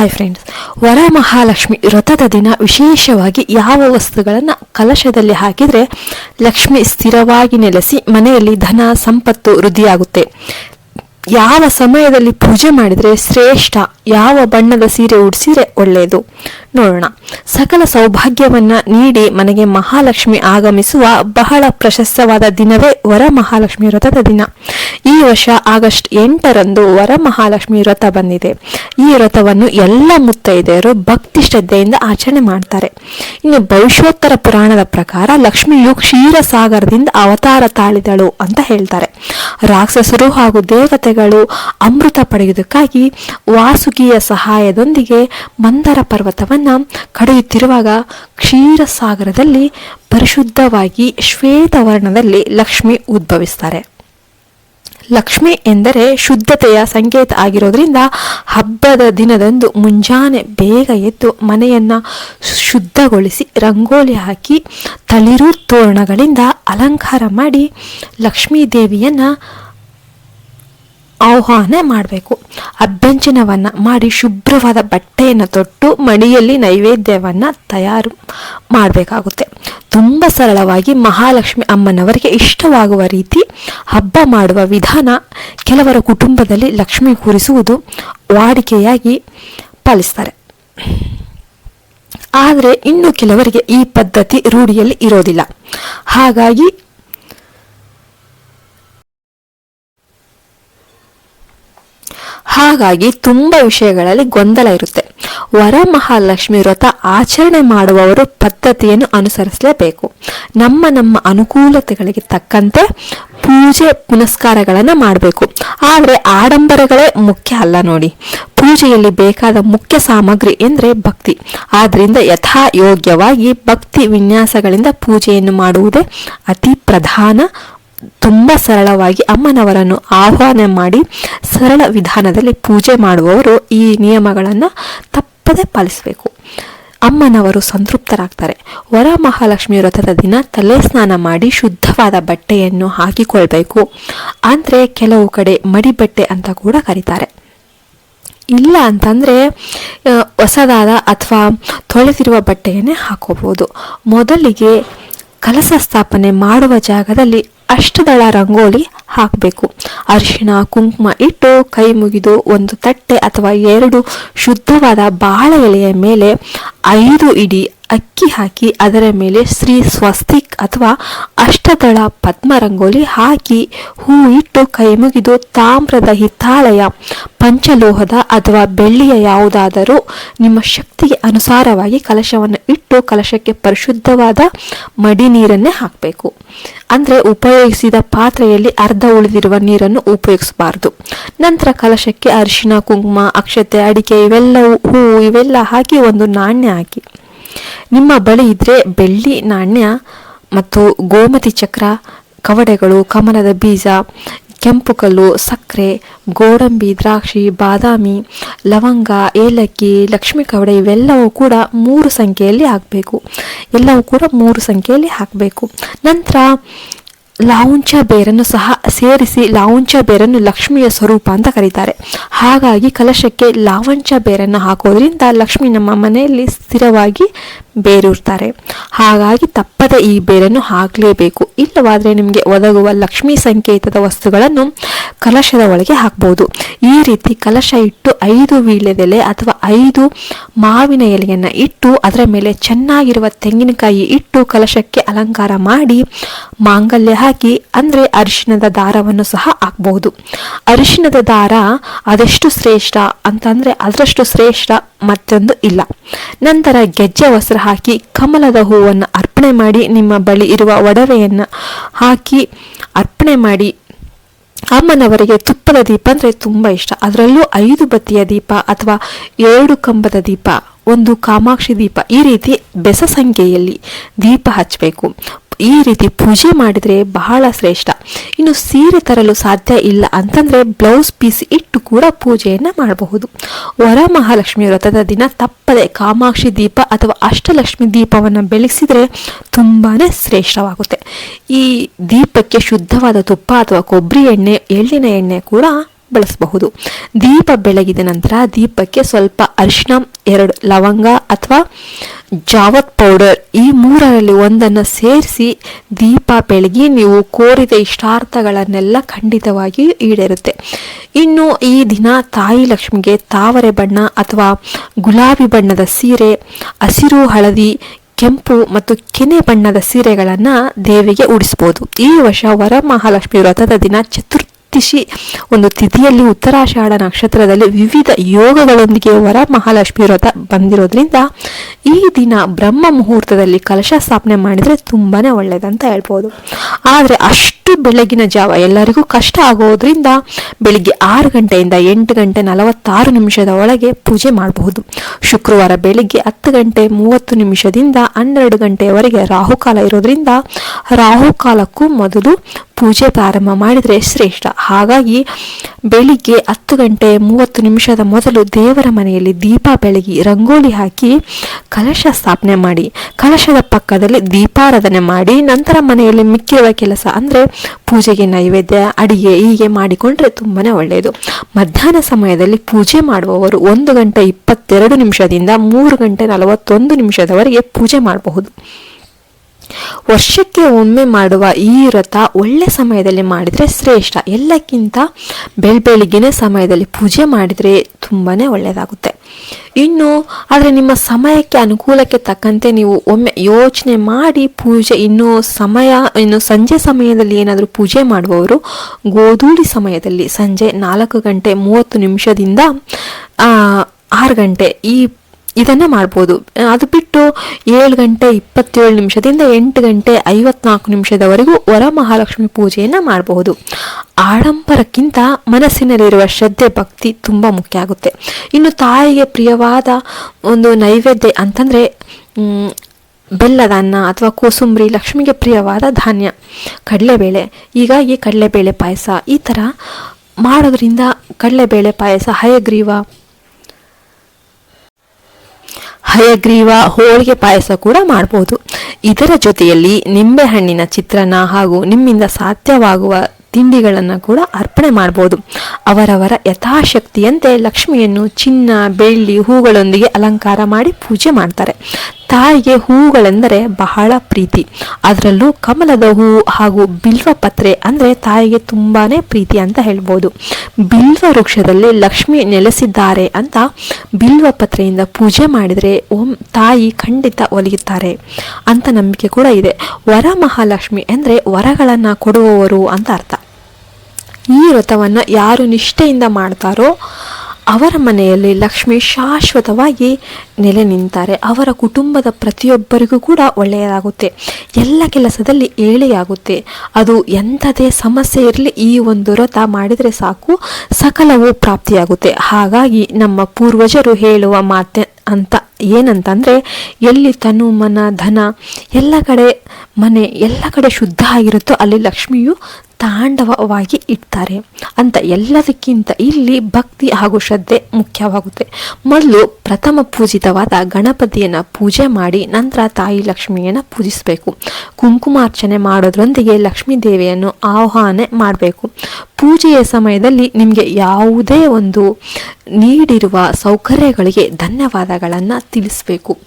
Hi friends Varamahalakshmi ವ್ರತದ ದಿನ ವಿಶೇಷವಾಗಿ ಯಾವ ವಸ್ತುಗಳನ್ನು ಕಲಶದಲ್ಲಿ ಹಾಕಿದರೆ ಲಕ್ಷ್ಮಿ ಸ್ಥಿರವಾಗಿ ನೆಲೆಸಿ ಮನೆಯಲ್ಲಿ ಧನ, ಸಂಪತ್ತು ವೃದ್ಧಿಯಾಗುತ್ತೆ. ಯಾವ ಸಮಯದಲ್ಲಿ ಪೂಜೆ ಮಾಡಿದರೆ ಶ್ರೇಷ್ಠ, ಯಾವ ಬಣ್ಣದ ಸೀರೆ ಉಡಿಸಿದ್ರೆ ಒಳ್ಳೆಯದು? ನೋಡೋಣ. ಸಕಲ ಸೌಭಾಗ್ಯವನ್ನ ನೀಡಿ ಮನೆಗೆ ಮಹಾಲಕ್ಷ್ಮಿ ಆಗಮಿಸುವ ಬಹಳ ಪ್ರಶಸ್ತವಾದ ದಿನವೇ ವರ ಮಹಾಲಕ್ಷ್ಮಿ ವ್ರತದ ದಿನ. ಈ ವರ್ಷ ಆಗಸ್ಟ್ ಎಂಟರಂದು ವರ ಮಹಾಲಕ್ಷ್ಮಿ ವ್ರತ ಬಂದಿದೆ. ಈ ವ್ರತವನ್ನು ಎಲ್ಲ ಮುತ್ತೈದೆಯರು ಭಕ್ತಿ ಶ್ರದ್ಧೆಯಿಂದ ಆಚರಣೆ ಮಾಡ್ತಾರೆ. ಇನ್ನು ಭವಿಷ್ಯೋತ್ತರ ಪುರಾಣದ ಪ್ರಕಾರ ಲಕ್ಷ್ಮಿಯು ಕ್ಷೀರಸಾಗರದಿಂದ ಅವತಾರ ತಾಳಿದಳು ಅಂತ ಹೇಳ್ತಾರೆ. ರಾಕ್ಷಸರು ಹಾಗೂ ದೇವತೆಗಳು ಅಮೃತ ಪಡೆಯುವುದಕ್ಕಾಗಿ ವಾಸುಕಿಯ ಸಹಾಯದೊಂದಿಗೆ ಮಂದರ ಪರ್ವತವನ್ನ ಕಡಿಯುತ್ತಿರುವಾಗ ಕ್ಷೀರಸಾಗರದಲ್ಲಿ ಪರಿಶುದ್ಧವಾಗಿ ಶ್ವೇತವರ್ಣದಲ್ಲಿ ಲಕ್ಷ್ಮಿ ಉದ್ಭವಿಸ್ತಾರೆ. ಲಕ್ಷ್ಮಿ ಎಂದರೆ ಶುದ್ಧತೆಯ ಸಂಕೇತ ಆಗಿರೋದ್ರಿಂದ ಹಬ್ಬದ ದಿನದಂದು ಮುಂಜಾನೆ ಬೇಗ ಎದ್ದು ಮನೆಯನ್ನ ಶುದ್ಧಗೊಳಿಸಿ ರಂಗೋಲಿ ಹಾಕಿ ತಳಿರು ತೋರಣಗಳಿಂದ ಅಲಂಕಾರ ಮಾಡಿ ಲಕ್ಷ್ಮೀ ದೇವಿಯನ್ನ ಆಹ್ವಾನ ಮಾಡಬೇಕು. ಅಭ್ಯಂಜನವನ್ನು ಮಾಡಿ ಶುಭ್ರವಾದ ಬಟ್ಟೆಯನ್ನು ತೊಟ್ಟು ಮಡಿಯಲ್ಲಿ ನೈವೇದ್ಯವನ್ನು ತಯಾರು ಮಾಡಬೇಕಾಗುತ್ತೆ. ತುಂಬ ಸರಳವಾಗಿ ಮಹಾಲಕ್ಷ್ಮಿ ಅಮ್ಮನವರಿಗೆ ಇಷ್ಟವಾಗುವ ರೀತಿ ಹಬ್ಬ ಮಾಡುವ ವಿಧಾನ ಕೆಲವರ ಕುಟುಂಬದಲ್ಲಿ ಲಕ್ಷ್ಮಿ ಕೂರಿಸುವುದು ವಾಡಿಕೆಯಾಗಿ ಪಾಲಿಸ್ತಾರೆ. ಆದರೆ ಇನ್ನು ಕೆಲವರಿಗೆ ಈ ಪದ್ಧತಿ ರೂಢಿಯಲ್ಲಿ ಇರೋದಿಲ್ಲ. ಹಾಗಾಗಿ ಹಾಗಾಗಿ ತುಂಬ ವಿಷಯಗಳಲ್ಲಿ ಗೊಂದಲ ಇರುತ್ತೆ. ವರಮಹಾಲಕ್ಷ್ಮಿ ವ್ರತ ಆಚರಣೆ ಮಾಡುವವರು ಪದ್ಧತಿಯನ್ನು ಅನುಸರಿಸಲೇಬೇಕು. ನಮ್ಮ ನಮ್ಮ ಅನುಕೂಲತೆಗಳಿಗೆ ತಕ್ಕಂತೆ ಪೂಜೆ ಪುನಸ್ಕಾರಗಳನ್ನು ಮಾಡಬೇಕು. ಆದರೆ ಆಡಂಬರಗಳೇ ಮುಖ್ಯ ಅಲ್ಲ ನೋಡಿ. ಪೂಜೆಯಲ್ಲಿ ಬೇಕಾದ ಮುಖ್ಯ ಸಾಮಗ್ರಿ ಎಂದರೆ ಭಕ್ತಿ. ಆದ್ದರಿಂದ ಯಥಾ ಯೋಗ್ಯವಾಗಿ ಭಕ್ತಿ ವಿನ್ಯಾಸಗಳಿಂದ ಪೂಜೆಯನ್ನು ಮಾಡುವುದೇ ಅತಿ ಪ್ರಧಾನ ತುಂಬ ಸರಳವಾಗಿ ಅಮ್ಮನವರನ್ನು ಆಹ್ವಾನ ಮಾಡಿ ಸರಳ ವಿಧಾನದಲ್ಲಿ ಪೂಜೆ ಮಾಡುವವರು ಈ ನಿಯಮಗಳನ್ನು ತಪ್ಪದೆ ಪಾಲಿಸಬೇಕು. ಅಮ್ಮನವರು ಸಂತೃಪ್ತರಾಗ್ತಾರೆ. ವರ ಮಹಾಲಕ್ಷ್ಮಿ ವ್ರತದ ದಿನ ತಲೆ ಸ್ನಾನ ಮಾಡಿ ಶುದ್ಧವಾದ ಬಟ್ಟೆಯನ್ನು ಹಾಕಿಕೊಳ್ಬೇಕು. ಅಂದರೆ ಕೆಲವು ಕಡೆ ಮಡಿ ಬಟ್ಟೆ ಅಂತ ಕೂಡ ಕರೀತಾರೆ. ಇಲ್ಲ ಅಂತಂದರೆ ಹೊಸದಾದ ಅಥವಾ ತೊಳೆದಿರುವ ಬಟ್ಟೆಯನ್ನೇ ಹಾಕೋಬಹುದು. ಮೊದಲಿಗೆ ಕಲಸ ಸ್ಥಾಪನೆ ಮಾಡುವ ಜಾಗದಲ್ಲಿ ಅಷ್ಟದಳ ರಂಗೋಲಿ ಹಾಕಬೇಕು. ಅರಿಶಿಣ, ಕುಂಕುಮ ಇಟ್ಟು ಕೈ ಮುಗಿದು ಒಂದು ತಟ್ಟೆ ಅಥವಾ ಎರಡು ಶುದ್ಧವಾದ ಬಾಳೆ ಎಲೆಯ ಮೇಲೆ ಐದು ಇಡಿ ಅಕ್ಕಿ ಹಾಕಿ ಅದರ ಮೇಲೆ ಶ್ರೀ ಸ್ವಸ್ತಿಕ್ ಅಥವಾ ಅಷ್ಟದಳ ಪದ್ಮ ರಂಗೋಲಿ ಹಾಕಿ ಹೂ ಇಟ್ಟು ಕೈ ಮುಗಿದು ತಾಮ್ರದ ಹಿತ್ತಾಳೆಯ ಪಂಚಲೋಹದ ಅಥವಾ ಬೆಳ್ಳಿಯ ಯಾವುದಾದರೂ ನಿಮ್ಮ ಶಕ್ತಿಗೆ ಅನುಸಾರವಾಗಿ ಕಲಶವನ್ನು ಇಟ್ಟು ಕಲಶಕ್ಕೆ ಪರಿಶುದ್ಧವಾದ ಮಡಿ ನೀರನ್ನೇ ಹಾಕಬೇಕು. ಅಂದರೆ ಉಪಯೋಗಿಸಿದ ಪಾತ್ರೆಯಲ್ಲಿ ಅರ್ಧ ಉಳಿದಿರುವ ನೀರನ್ನು ಉಪಯೋಗಿಸಬಾರದು. ನಂತರ ಕಲಶಕ್ಕೆ ಅರಿಶಿನ ಕುಂಕುಮ, ಅಕ್ಷತೆ, ಅಡಿಕೆ ಇವೆಲ್ಲವೂ ಹೂವು ಇವೆಲ್ಲ ಹಾಕಿ ಒಂದು ನಾಣ್ಯ ಹಾಕಿ. ನಿಮ್ಮ ಬಳಿ ಇದ್ದರೆ ಬೆಳ್ಳಿ, ನಾಣ್ಯ ಮತ್ತು ಗೋಮತಿ ಚಕ್ರ, ಕವಡೆಗಳು, ಕಮಲದ ಬೀಜ, ಕೆಂಪು ಕಲ್ಲು, ಸಕ್ಕರೆ, ಗೋಡಂಬಿ, ದ್ರಾಕ್ಷಿ, ಬಾದಾಮಿ, ಲವಂಗ, ಏಲಕ್ಕಿ, ಲಕ್ಷ್ಮಿ ಕವಡೆ ಇವೆಲ್ಲವೂ ಕೂಡ ಮೂರು ಸಂಖ್ಯೆಯಲ್ಲಿ ಹಾಕಬೇಕು. ಎಲ್ಲವೂ ಕೂಡ ಮೂರು ಸಂಖ್ಯೆಯಲ್ಲಿ ಹಾಕಬೇಕು. ನಂತರ ಲಾವುಂಚ ಬೇರನ್ನು ಸಹ ಸೇರಿಸಿ ಲಾವುಂಚ ಬೇರನ್ನು ಲಕ್ಷ್ಮಿಯ ಸ್ವರೂಪ ಅಂತ ಕರೀತಾರೆ. ಹಾಗಾಗಿ ಕಲಶಕ್ಕೆ ಲಾವಂಚ ಬೇರನ್ನು ಹಾಕೋದ್ರಿಂದ ಲಕ್ಷ್ಮಿ ನಮ್ಮ ಮನೆಯಲ್ಲಿ ಸ್ಥಿರವಾಗಿ ಬೇರೂರ್ತಾರೆ. ಹಾಗಾಗಿ ತಪ್ಪದ ಈ ಬೇರನ್ನು ಹಾಕಲೇಬೇಕು. ಇಲ್ಲವಾದರೆ ನಿಮಗೆ ಒದಗುವ ಲಕ್ಷ್ಮಿ ಸಂಕೇತದ ವಸ್ತುಗಳನ್ನು ಕಲಶದ ಒಳಗೆ ಹಾಕ್ಬೋದು. ಈ ರೀತಿ ಕಲಶ ಇಟ್ಟು ಐದು ವೀಳ್ಯದೆಲೆ ಅಥವಾ ಐದು ಮಾವಿನ ಎಲೆಯನ್ನು ಇಟ್ಟು ಅದರ ಮೇಲೆ ಚೆನ್ನಾಗಿರುವ ತೆಂಗಿನಕಾಯಿ ಇಟ್ಟು ಕಲಶಕ್ಕೆ ಅಲಂಕಾರ ಮಾಡಿ ಮಾಂಗಲ್ಯ ಹಾಕಿ ಅಂದರೆ ಅರಿಶಿಣದ ದಾರವನ್ನು ಸಹ ಹಾಕ್ಬಹುದು. ಅರಿಶಿಣದ ದಾರ ಅದೆಷ್ಟು ಶ್ರೇಷ್ಠ ಅಂತಂದರೆ ಅದರಷ್ಟು ಶ್ರೇಷ್ಠ ಮತ್ತೊಂದು ಇಲ್ಲ. ನಂತರ ಗೆಜ್ಜೆ ವಸ್ತ್ರ ಹಾಕಿ ಕಮಲದ ಹೂವನ್ನು ಅರ್ಪಣೆ ಮಾಡಿ ನಿಮ್ಮ ಬಳಿ ಇರುವ ಒಡವೆಯನ್ನು ಹಾಕಿ ಅರ್ಪಣೆ ಮಾಡಿ. ಅಮ್ಮನವರಿಗೆ ತುಪ್ಪದ ದೀಪ ಅಂದರೆ ತುಂಬ ಇಷ್ಟ. ಅದರಲ್ಲೂ ಐದು ಬತ್ತಿಯ ದೀಪ ಅಥವಾ ಎರಡು ಕಂಬದ ದೀಪ, ಒಂದು ಕಾಮಾಕ್ಷಿ ದೀಪ ಈ ರೀತಿ ಬೆಸ ಸಂಖ್ಯೆಯಲ್ಲಿ ದೀಪ ಹಚ್ಚಬೇಕು. ಈ ರೀತಿ ಪೂಜೆ ಮಾಡಿದರೆ ಬಹಳ ಶ್ರೇಷ್ಠ. ಇನ್ನು ಸೀರೆ ತರಲು ಸಾಧ್ಯ ಇಲ್ಲ ಅಂತಂದರೆ ಬ್ಲೌಸ್ ಪೀಸ್ ಇಟ್ಟು ಕೂಡ ಪೂಜೆಯನ್ನು ಮಾಡಬಹುದು. ವರ ಮಹಾಲಕ್ಷ್ಮಿ ವ್ರತದ ದಿನ ತಪ್ಪದೆ ಕಾಮಾಕ್ಷಿ ದೀಪ ಅಥವಾ ಅಷ್ಟಲಕ್ಷ್ಮಿ ದೀಪವನ್ನು ಬೆಳೆಸಿದರೆ ತುಂಬಾ ಶ್ರೇಷ್ಠವಾಗುತ್ತೆ. ಈ ದೀಪಕ್ಕೆ ಶುದ್ಧವಾದ ತುಪ್ಪ ಅಥವಾ ಕೊಬ್ಬರಿ ಎಣ್ಣೆ, ಎಳ್ಳಿನ ಎಣ್ಣೆ ಕೂಡ ಬಳಸಬಹುದು. ದೀಪ ಬೆಳಗಿದ ನಂತರ ದೀಪಕ್ಕೆ ಸ್ವಲ್ಪ ಅರಿಶಿನ ಎರಡು ಲವಂಗ ಅಥವಾ ಜಾವತ್ ಪೌಡರ್ ಈ ಮೂರರಲ್ಲಿ ಒಂದನ್ನು ಸೇರಿಸಿ ದೀಪ ಬೆಳಗಿ ನೀವು ಕೋರಿದ ಇಷ್ಟಾರ್ಥಗಳನ್ನೆಲ್ಲ ಖಂಡಿತವಾಗಿ ಈಡೇರುತ್ತೆ. ಇನ್ನು ಈ ದಿನ ತಾಯಿ ಲಕ್ಷ್ಮಿಗೆ ತಾವರೆ ಬಣ್ಣ ಅಥವಾ ಗುಲಾಬಿ ಬಣ್ಣದ ಸೀರೆ, ಹಸಿರು, ಹಳದಿ, ಕೆಂಪು ಮತ್ತು ಕೆನೆ ಬಣ್ಣದ ಸೀರೆಗಳನ್ನು ದೇವಿಗೆ ಉಡಿಸ್ಬೋದು ಈ ವರ್ಷ ವರಮಹಾಲಕ್ಷ್ಮಿ ವ್ರತದ ದಿನ ಚತುರ್ಥಿಶಿ ಒಂದು ತಿಥಿಯಲ್ಲಿ ಉತ್ತರಾಷಾಢ ನಕ್ಷತ್ರದಲ್ಲಿ ವಿವಿಧ ಯೋಗಗಳೊಂದಿಗೆ ವರ ಮಹಾಲಕ್ಷ್ಮಿ ವ್ರತ ಬಂದಿರೋದ್ರಿಂದ ಈ ದಿನ ಬ್ರಹ್ಮ ಮುಹೂರ್ತದಲ್ಲಿ ಕಲಶ ಸ್ಥಾಪನೆ ಮಾಡಿದರೆ ತುಂಬಾನೇ ಒಳ್ಳೆಯದಂತ ಹೇಳ್ಬೋದು. ಆದರೆ ಅಷ್ಟು ಬೆಳಗಿನ ಜಾವ ಎಲ್ಲರಿಗೂ ಕಷ್ಟ ಆಗೋದ್ರಿಂದ ಬೆಳಿಗ್ಗೆ ಆರು ಗಂಟೆಯಿಂದ ಎಂಟು ಗಂಟೆ ನಲವತ್ತಾರು ನಿಮಿಷದ ಒಳಗೆ ಪೂಜೆ ಮಾಡಬಹುದು. ಶುಕ್ರವಾರ ಬೆಳಿಗ್ಗೆ ಹತ್ತು ಗಂಟೆ ಮೂವತ್ತು ನಿಮಿಷದಿಂದ ಹನ್ನೆರಡು ಗಂಟೆಯವರೆಗೆ ರಾಹುಕಾಲ ಇರೋದ್ರಿಂದ ರಾಹುಕಾಲಕ್ಕೂ ಮೊದಲು ಪೂಜೆ ಪ್ರಾರಂಭ ಮಾಡಿದರೆ ಶ್ರೇಷ್ಠ. ಹಾಗಾಗಿ ಬೆಳಿಗ್ಗೆ ಹತ್ತು ಗಂಟೆ ಮೂವತ್ತು ನಿಮಿಷದ ಮೊದಲು ದೇವರ ಮನೆಯಲ್ಲಿ ದೀಪ ಬೆಳಗಿ ರಂಗೋಲಿ ಹಾಕಿ ಕಲಶ ಸ್ಥಾಪನೆ ಮಾಡಿ. ಕಲಶದ ಪಕ್ಕದಲ್ಲಿ ದೀಪಾರಾಧನೆ ಮಾಡಿ. ನಂತರ ಮನೆಯಲ್ಲಿ ಮಿಕ್ಕಿರುವ ಕೆಲಸ ಅಂದರೆ ಪೂಜೆಗೆ ನೈವೇದ್ಯ, ಅಡಿಗೆ ಹೀಗೆ ಮಾಡಿಕೊಂಡ್ರೆ ತುಂಬಾ ಒಳ್ಳೆಯದು ಮಧ್ಯಾಹ್ನ ಸಮಯದಲ್ಲಿ ಪೂಜೆ ಮಾಡುವವರು ಒಂದು ಗಂಟೆ ಇಪ್ಪತ್ತೆರಡು ನಿಮಿಷದಿಂದ ಮೂರು ಗಂಟೆ ನಲವತ್ತೊಂದು ನಿಮಿಷದವರೆಗೆ ಪೂಜೆ ಮಾಡಬಹುದು. ವರ್ಷಕ್ಕೆ ಒಮ್ಮೆ ಮಾಡುವ ಈ ವ್ರತ ಒಳ್ಳೆ ಸಮಯದಲ್ಲಿ ಮಾಡಿದರೆ ಶ್ರೇಷ್ಠ. ಎಲ್ಲಕ್ಕಿಂತ ಬೆಳಬೆಳಿಗ್ಗಿನ ಸಮಯದಲ್ಲಿ ಪೂಜೆ ಮಾಡಿದರೆ ತುಂಬಾ ಒಳ್ಳೆಯದಾಗುತ್ತೆ. ಇನ್ನು, ಆದರೆ ನಿಮ್ಮ ಸಮಯಕ್ಕೆ, ಅನುಕೂಲಕ್ಕೆ ತಕ್ಕಂತೆ ನೀವು ಒಮ್ಮೆ ಯೋಚನೆ ಮಾಡಿ ಪೂಜೆ, ಇನ್ನು ಸಮಯ, ಇನ್ನು ಸಂಜೆ ಸಮಯದಲ್ಲಿ ಏನಾದರೂ ಪೂಜೆ ಮಾಡುವವರು, ಗೋಧೂಳಿ ಸಮಯದಲ್ಲಿ ಸಂಜೆ ನಾಲ್ಕು ಗಂಟೆ ಮೂವತ್ತು ನಿಮಿಷದಿಂದ ಆರು ಗಂಟೆ ಈ ಇದನ್ನು ಮಾಡ್ಬೋದು. ಅದು ಬಿಟ್ಟು ಏಳು ಗಂಟೆ ಇಪ್ಪತ್ತೇಳು ನಿಮಿಷದಿಂದ ಎಂಟು ಗಂಟೆ ಐವತ್ನಾಲ್ಕು ನಿಮಿಷದವರೆಗೂ ವರ ಮಹಾಲಕ್ಷ್ಮಿ ಪೂಜೆಯನ್ನು ಮಾಡಬಹುದು ಆಡಂಬರಕ್ಕಿಂತ ಮನಸ್ಸಿನಲ್ಲಿರುವ ಶ್ರದ್ಧೆ, ಭಕ್ತಿ ತುಂಬ ಮುಖ್ಯ ಆಗುತ್ತೆ. ಇನ್ನು ತಾಯಿಗೆ ಪ್ರಿಯವಾದ ಒಂದು ನೈವೇದ್ಯ ಅಂತಂದರೆ ಬೆಲ್ಲದ ಅನ್ನ ಅಥವಾ ಕೋಸುಂಬರಿ, ಲಕ್ಷ್ಮಿಗೆ ಪ್ರಿಯವಾದ ಧಾನ್ಯ, ಕಡಲೆಬೇಳೆ. ಹೀಗಾಗಿ ಕಡಲೆಬೇಳೆ ಪಾಯಸ ಈ ಥರ ಮಾಡೋದ್ರಿಂದ ಕಡಲೆಬೇಳೆ ಪಾಯಸ, ಹಯಗ್ರೀವ ಹಯಗ್ರೀವ ಹೋಳಿಗೆ ಪಾಯಸ ಕೂಡ ಮಾಡಬಹುದು ಇದರ ಜೊತೆಯಲ್ಲಿ ನಿಂಬೆಹಣ್ಣಿನ ಚಿತ್ರಾನ್ನ ಹಾಗೂ ನಿಮ್ಮಿಂದ ಸಾಧ್ಯವಾಗುವ ತಿಂಡಿಗಳನ್ನು ಕೂಡ ಅರ್ಪಣೆ ಮಾಡ್ಬೋದು. ಅವರವರ ಯಥಾಶಕ್ತಿಯಂತೆ ಲಕ್ಷ್ಮಿಯನ್ನು ಚಿನ್ನ, ಬೆಳ್ಳಿ, ಹೂಗಳೊಂದಿಗೆ ಅಲಂಕಾರ ಮಾಡಿ ಪೂಜೆ ಮಾಡ್ತಾರೆ. ತಾಯಿಗೆ ಹೂಗಳೆಂದರೆ ಬಹಳ ಪ್ರೀತಿ. ಅದರಲ್ಲೂ ಕಮಲದ ಹೂ ಹಾಗೂ ಬಿಲ್ವ ಪತ್ರೆ ಅಂದರೆ ತಾಯಿಗೆ ತುಂಬಾ ಪ್ರೀತಿ ಅಂತ ಹೇಳ್ಬೋದು. ಬಿಲ್ವ ವೃಕ್ಷದಲ್ಲಿ ಲಕ್ಷ್ಮಿ ನೆಲೆಸಿದ್ದಾರೆ ಅಂತ ಬಿಲ್ವ ಪತ್ರೆಯಿಂದ ಪೂಜೆ ಮಾಡಿದರೆ ಓಂ ತಾಯಿ ಖಂಡಿತ ಒಲಿಯುತ್ತಾರೆ ಅಂತ ನಂಬಿಕೆ ಕೂಡ ಇದೆ. ವರ ಮಹಾಲಕ್ಷ್ಮಿ ಅಂದರೆ ವರಗಳನ್ನು ಕೊಡುವವರು ಅಂತ ಅರ್ಥ. ಈ ವ್ರತವನ್ನು ಯಾರು ನಿಷ್ಠೆಯಿಂದ ಮಾಡ್ತಾರೋ ಅವರ ಮನೆಯಲ್ಲಿ ಲಕ್ಷ್ಮಿ ಶಾಶ್ವತವಾಗಿ ನೆಲೆ ನಿಂತಾರೆ. ಅವರ ಕುಟುಂಬದ ಪ್ರತಿಯೊಬ್ಬರಿಗೂ ಕೂಡ ಒಳ್ಳೆಯದಾಗುತ್ತೆ. ಎಲ್ಲ ಕೆಲಸದಲ್ಲಿ ಏಳೆಯಾಗುತ್ತೆ. ಅದು ಎಂಥದೇ ಸಮಸ್ಯೆ ಇರಲಿ ಈ ಒಂದು ವ್ರತ ಮಾಡಿದರೆ ಸಾಕು, ಸಕಲವು ಪ್ರಾಪ್ತಿಯಾಗುತ್ತೆ. ಹಾಗಾಗಿ ನಮ್ಮ ಪೂರ್ವಜರು ಹೇಳುವ ಮಾತೆ ಅಂತ ಏನಂತಂದರೆ, ಎಲ್ಲಿ ತನು ಮನ, ಧನ, ಎಲ್ಲ ಕಡೆ ಮನೆ, ಎಲ್ಲ ಕಡೆ ಶುದ್ಧ ಆಗಿರುತ್ತೋ ಅಲ್ಲಿ ಲಕ್ಷ್ಮಿಯು ತಾಂಡವವಾಗಿ ಇಡ್ತಾರೆ. ಅಂತ ಎಲ್ಲದಕ್ಕಿಂತ ಇಲ್ಲಿ ಭಕ್ತಿ ಹಾಗೂ ಶ್ರದ್ಧೆ ಮುಖ್ಯವಾಗುತ್ತೆ. ಮೊದಲು ಪ್ರಥಮ ಪೂಜಿತವಾದ ಗಣಪತಿಯನ್ನು ಪೂಜೆ ಮಾಡಿ ನಂತರ ತಾಯಿ ಲಕ್ಷ್ಮಿಯನ್ನು ಪೂಜಿಸಬೇಕು. ಕುಂಕುಮಾರ್ಚನೆ ಮಾಡೋದ್ರೊಂದಿಗೆ ಲಕ್ಷ್ಮೀ ದೇವಿಯನ್ನು ಆಹ್ವಾನ ಮಾಡಬೇಕು. ಪೂಜೆಯ ಸಮಯದಲ್ಲಿ ನಿಮಗೆ ಯಾವುದೇ ಒಂದು ನೀಡಿರುವ ಸೌಕರ್ಯಗಳಿಗೆ ಧನ್ಯವಾದಗಳನ್ನು ತಿಳಿಸಬೇಕು.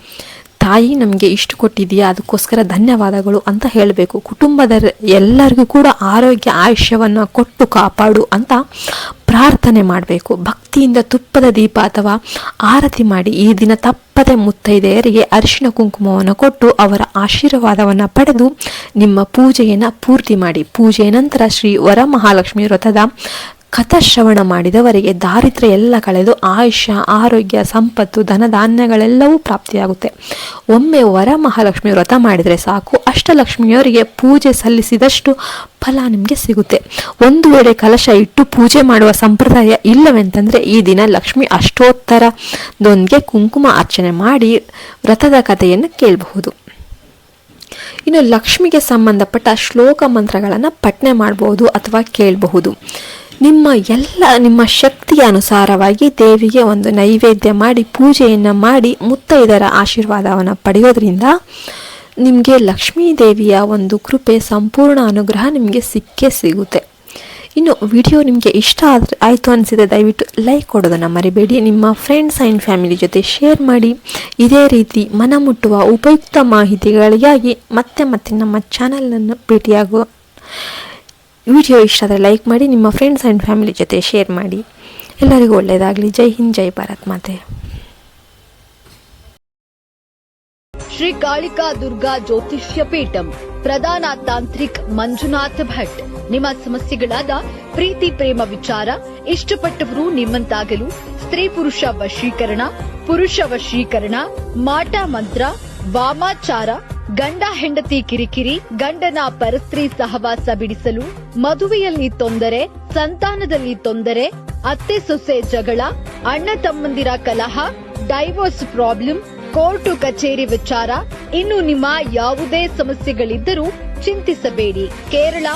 ತಾಯಿ ನಮಗೆ ಇಷ್ಟು ಕೊಟ್ಟಿದೆಯಾ ಅದಕ್ಕೋಸ್ಕರ ಧನ್ಯವಾದಗಳು ಅಂತ ಹೇಳಬೇಕು. ಕುಟುಂಬದ ಎಲ್ಲರಿಗೂ ಕೂಡ ಆರೋಗ್ಯ ಆಯುಷ್ಯವನ್ನು ಕೊಟ್ಟು ಕಾಪಾಡು ಅಂತ ಪ್ರಾರ್ಥನೆ ಮಾಡಬೇಕು. ಭಕ್ತಿಯಿಂದ ತುಪ್ಪದ ದೀಪ ಅಥವಾ ಆರತಿ ಮಾಡಿ ಈ ದಿನ ತಪ್ಪದೆ ಮುತ್ತೈದೆಯರಿಗೆ ಅರಿಶಿನ ಕುಂಕುಮವನ್ನು ಕೊಟ್ಟು ಅವರ ಆಶೀರ್ವಾದವನ್ನು ಪಡೆದು ನಿಮ್ಮ ಪೂಜೆಯನ್ನು ಪೂರ್ತಿ ಮಾಡಿ. ಪೂಜೆಯ ನಂತರ ಶ್ರೀ ವರಮಹಾಲಕ್ಷ್ಮಿ ವ್ರತದ ಕಥಾಶ್ರವಣ ಮಾಡಿದವರಿಗೆ ದಾರಿದ್ರ್ಯ ಎಲ್ಲ ಕಳೆದು ಆಯುಷ್ಯ, ಆರೋಗ್ಯ, ಸಂಪತ್ತು, ಧನಧಾನ್ಯಗಳೆಲ್ಲವೂ ಪ್ರಾಪ್ತಿಯಾಗುತ್ತೆ. ಒಮ್ಮೆ ವರ ಮಹಾಲಕ್ಷ್ಮಿ ವ್ರತ ಮಾಡಿದರೆ ಸಾಕು. ಅಷ್ಟಲಕ್ಷ್ಮಿಯವರಿಗೆ ಪೂಜೆ ಸಲ್ಲಿಸಿದಷ್ಟು ಫಲ ನಿಮಗೆ ಸಿಗುತ್ತೆ. ಒಂದು ವೇಳೆ ಕಲಶ ಇಟ್ಟು ಪೂಜೆ ಮಾಡುವ ಸಂಪ್ರದಾಯ ಇಲ್ಲವೆಂತಂದರೆ ಈ ದಿನ ಲಕ್ಷ್ಮಿ ಅಷ್ಟೋತ್ತರದೊಂದಿಗೆ ಕುಂಕುಮ ಅರ್ಚನೆ ಮಾಡಿ ವ್ರತದ ಕಥೆಯನ್ನು ಕೇಳಬಹುದು. ಇನ್ನು ಲಕ್ಷ್ಮಿಗೆ ಸಂಬಂಧಪಟ್ಟ ಶ್ಲೋಕ ಮಂತ್ರಗಳನ್ನು ಪಠನೆ ಮಾಡಬಹುದು ಅಥವಾ ಕೇಳಬಹುದು. ನಿಮ್ಮ ಎಲ್ಲ ನಿಮ್ಮ ಶಕ್ತಿಯ ಅನುಸಾರವಾಗಿ ದೇವಿಗೆ ಒಂದು ನೈವೇದ್ಯ ಮಾಡಿ, ಪೂಜೆಯನ್ನು ಮಾಡಿ ಮುತ್ತೈದರ ಆಶೀರ್ವಾದವನ್ನು ಪಡೆಯೋದ್ರಿಂದ ನಿಮಗೆ ಲಕ್ಷ್ಮೀ ದೇವಿಯ ಒಂದು ಕೃಪೆ, ಸಂಪೂರ್ಣ ಅನುಗ್ರಹ ನಿಮಗೆ ಸಿಕ್ಕೇ ಸಿಗುತ್ತೆ. ಇನ್ನು ವಿಡಿಯೋ ನಿಮಗೆ ಇಷ್ಟ ಆದರೆ ಆಯಿತು ಅನಿಸಿದೆ ದಯವಿಟ್ಟು ಲೈಕ್ ಕೊಡೋದನ್ನು ಮರಿಬೇಡಿ. ನಿಮ್ಮ ಫ್ರೆಂಡ್ಸ್ ಆ್ಯಂಡ್ ಫ್ಯಾಮಿಲಿ ಜೊತೆ ಶೇರ್ ಮಾಡಿ. ಇದೇ ರೀತಿ ಮನಮುಟ್ಟುವ ಉಪಯುಕ್ತ ಮಾಹಿತಿಗಳಿಗಾಗಿ ಮತ್ತೆ ಮತ್ತೆ ನಮ್ಮ ಚಾನಲನ್ನು ಭೇಟಿಯಾಗುವ ವಿಡಿಯೋ ಇಷ್ಟ ಆದರೆ ಲೈಕ್ ಮಾಡಿ, ನಿಮ್ಮ ಫ್ರೆಂಡ್ಸ್ ಆ್ಯಂಡ್ ಫ್ಯಾಮಿಲಿ ಜೊತೆ ಶೇರ್ ಮಾಡಿ. ಎಲ್ಲರಿಗೂ ಒಳ್ಳೆಯದಾಗಲಿ ಜೈ ಹಿಂದ್, ಜೈ ಭಾರತ್ ಮಾತೆ. ಶ್ರೀ ಕಾಳಿಕಾ ದುರ್ಗಾ ಜ್ಯೋತಿಷ್ಯ ಪೀಠಂ, ಪ್ರಧಾನ ತಾಂತ್ರಿಕ್ ಮಂಜುನಾಥ್ ಭಟ್. ನಿಮ್ಮ ಸಮಸ್ಯೆಗಳಾದ ಪ್ರೀತಿ, ಪ್ರೇಮ ವಿಚಾರ, ಇಷ್ಟಪಟ್ಟವರು ನಿಮ್ಮಂತಾಗಲು ಸ್ತ್ರೀ ಪುರುಷ ವಶೀಕರಣ ಪುರುಷ ವಶೀಕರಣ, ಮಾಟ ಮಂತ್ರ, ವಾಮಾಚಾರ ಗಂಡ ಹೆಂಡತಿ ಕಿರಿಕಿರಿ, ಗಂಡನ ಪರಸ್ತ್ರೀ ಸಹವಾಸ ಬಿಡಿಸಲು, ಮದುವೆಯಲ್ಲಿ ತೊಂದರೆ, ಸಂತಾನದಲ್ಲಿ ತೊಂದರೆ, ಅತ್ತೆ ಸೊಸೆ ಜಗಳ, ಅಣ್ಣ ತಮ್ಮಂದಿರ ಕಲಹ ಡೈವೋರ್ಸ್ ಪ್ರಾಬ್ಲಮ್ ಕೋರ್ಟು ಕಚೇರಿ ವಿಚಾರ, ಇನ್ನು ನಿಮ್ಮ ಯಾವುದೇ ಸಮಸ್ಯೆಗಳಿದ್ದರೂ ಚಿಂತಿಸಬೇಡಿ. ಕೇರಳ